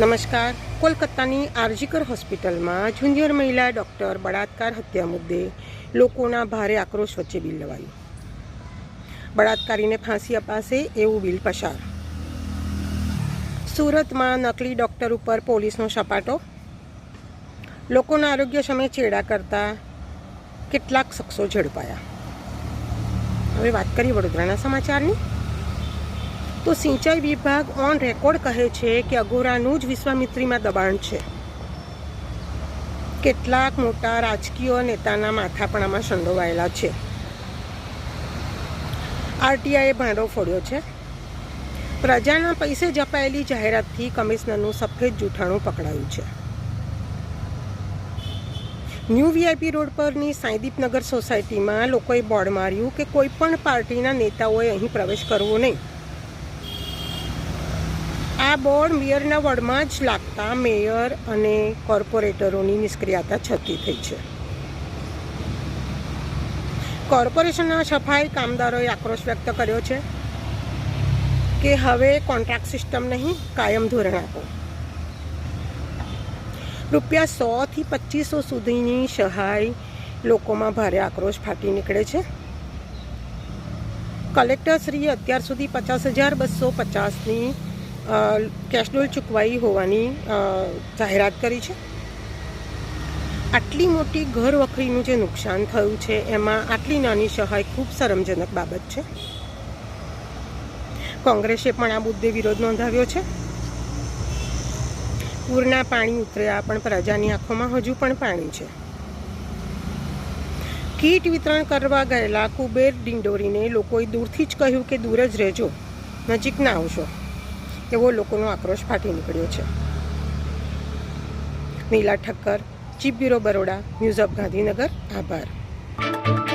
નમસ્કાર. કોલકાતાની આરજીકર હોસ્પિટલમાં જુનિયર મહિલા ડૉક્ટર બળાત્કાર હત્યા મુદ્દે લોકોના ભારે આક્રોશ વચ્ચે બિલ લવાયું. બળાત્કારીને ફાંસી અપાશે એવું બિલ પસાર. સુરતમાં નકલી ડૉક્ટર ઉપર પોલીસનો સપાટો. લોકોના આરોગ્ય સામે ચેડા કરતા કેટલાક શખ્સો ઝડપાયા. હવે વાત કરીએ વડોદરાના સમાચારની. તો સિંચાઈ વિભાગ ઓન રેકોર્ડ કહે છે કે અગોરાનું જ વિશ્વામિત્રીમાં દબાણ છે. કેટલાક મોટા રાજકીય નેતાના માથા પણ આમાં સંડોવાયેલા છે. આરટીઆઈએ ભાંડો ફોડ્યો છે. પ્રજાના પૈસે જપાયેલી જાહેરાતથી કમિશનરનું સફેદ જૂઠાણું પકડાયું છે. ન્યૂ વીઆઈપી રોડ પરની સાંઈદીપનગર સોસાયટીમાં લોકોએ બોર્ડ માર્યું કે કોઈ પણ પાર્ટીના નેતાઓએ અહીં પ્રવેશ કરવો નહીં. આ બોર્ડ મેયરના વડમાં જ લાગતા મેયર અને કોર્પોરેટરોની નિષ્ક્રિયતા છતી થઈ છે. કોર્પોરેશનના સફાઈ કામદારોએ આક્રોશ વ્યક્ત કર્યો છે કે હવે કોન્ટ્રાક્ટ સિસ્ટમ નહીં, કાયમ ધોરણ આપો. રૂપિયા સોથી પચીસો સુધીની સહાય લોકોમાં ભારે આક્રોશ ફાટી નીકળે છે. કલેક્ટરશ્રીએ અત્યાર સુધી પચાસ હજાર બસો પચાસની કેશડોલ ચૂકવાઈ હોવાની જાહેરાત કરી છે. આટલી મોટી ઘર વખરીનું જે નુકસાન થયું છે, એમાં આટલી નાની સહાય ખૂબ શરમજનક બાબત છે. કોંગ્રેસે પણ આ મુદ્દે વિરોધ નોંધાવ્યો છે. પૂરના પાણી ઉતર્યા પણ પ્રજાની આંખોમાં હજુ પણ પાણી છે. કીટ વિતરણ કરવા ગયેલા કુબેર ડિંડોરીને લોકોએ દૂરથી જ કહ્યું કે દૂર જ રહેજો, નજીક ના આવશો. એવો લોકોનો આક્રોશ ફાટી નીકળ્યો છે. Nila Thakkar, chief bureau Baroda, news of Gandhinagar, આભાર.